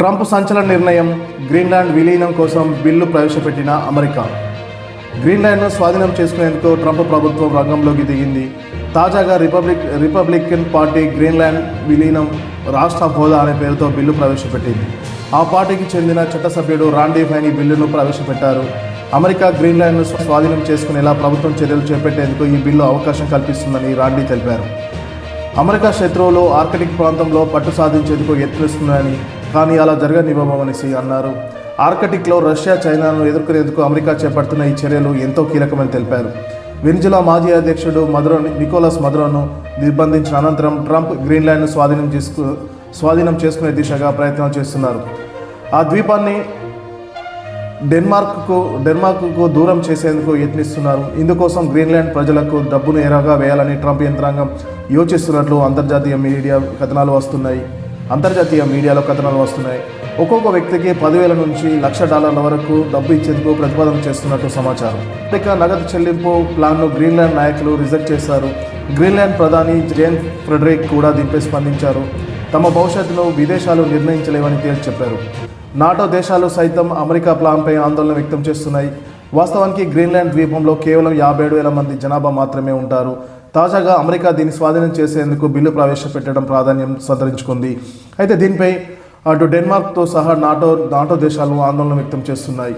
Trump సంచలన నిర్ణయం Greenland విలీనం కోసం బిల్లు ప్రవేశపెట్టిన అమెరికా. గ్రీన్లాండ్ను స్వాధీనం చేసుకునేందుకు ట్రంప్ ప్రభుత్వం రంగంలోకి దిగింది. తాజాగా రిపబ్లిక్ రిపబ్లికన్ పార్టీ గ్రీన్లాండ్ విలీనం రాష్ట్ర హోదా అనే పేరుతో బిల్లు ప్రవేశపెట్టింది. ఆ పార్టీకి చెందిన చట్టసభ్యుడు రాండీ ఫైన్ ఈ బిల్లును ప్రవేశపెట్టారు. అమెరికా గ్రీన్లాండ్ను స్వాధీనం చేసుకునేలా ప్రభుత్వం చర్యలు చేపట్టేందుకు ఈ బిల్లు అవకాశం కల్పిస్తుందని రాండీ తెలిపారు. అమెరికా శత్రువులు ఆర్కిటిక్ ప్రాంతంలో పట్టు సాధించేందుకు యత్నిస్తున్నాయని కానీ అలా జరగనివ్వమనేసి అన్నారు. ఆర్కిటిక్లో రష్యా చైనాను ఎదుర్కొనేందుకు అమెరికా చేపడుతున్న ఈ చర్యలు ఎంతో కీలకమని తెలిపారు. వెనిజులా మాజీ అధ్యక్షుడు మదురో నికోలస్ మధురోను నిర్బంధించిన అనంతరం ట్రంప్ గ్రీన్లాండ్ను స్వాధీనం చేసుకు స్వాధీనం చేసుకునే దిశగా ప్రయత్నం చేస్తున్నారు. ఆ ద్వీపాన్ని డెన్మార్క్కు డెన్మార్క్కు దూరం చేసేందుకు యత్నిస్తున్నారు. ఇందుకోసం గ్రీన్లాండ్ ప్రజలకు డబ్బును ఎరగా వేయాలని ట్రంప్ యంత్రాంగం యోచిస్తున్నట్లు అంతర్జాతీయ మీడియా కథనాలు వస్తున్నాయి. అంతర్జాతీయ మీడియాలో కథనాలు వస్తున్నాయి. ఒక్కొక్క వ్యక్తికి పదివేల నుంచి లక్ష డాలర్ల వరకు డబ్బు ఇచ్చేందుకు ప్రతిపాదన చేస్తున్నట్టు సమాచారం. అమెరికా నగదు చెల్లింపు ప్లాన్ను గ్రీన్లాండ్ నాయకులు రిజెక్ట్ చేశారు. గ్రీన్లాండ్ ప్రధాని జేన్ ఫ్రెడరిక్ కూడా దీనిపై స్పందించారు. తమ భవిష్యత్తును విదేశాలు నిర్ణయించలేవని తేల్చి చెప్పారు. నాటో దేశాలు సైతం అమెరికా ప్లాన్పై ఆందోళన వ్యక్తం చేస్తున్నాయి. వాస్తవానికి గ్రీన్లాండ్ ద్వీపంలో కేవలం యాభై ఏడు వేల మంది జనాభా మాత్రమే ఉంటారు. తాజాగా అమెరికా దీన్ని స్వాధీనం చేసేందుకు బిల్లు ప్రవేశపెట్టడం ప్రాధాన్యం సంతరించుకుంది. అయితే దీనిపై అటు డెన్మార్క్తో సహా నాటో నాటో దేశాలు ఆందోళన వ్యక్తం చేస్తున్నాయి.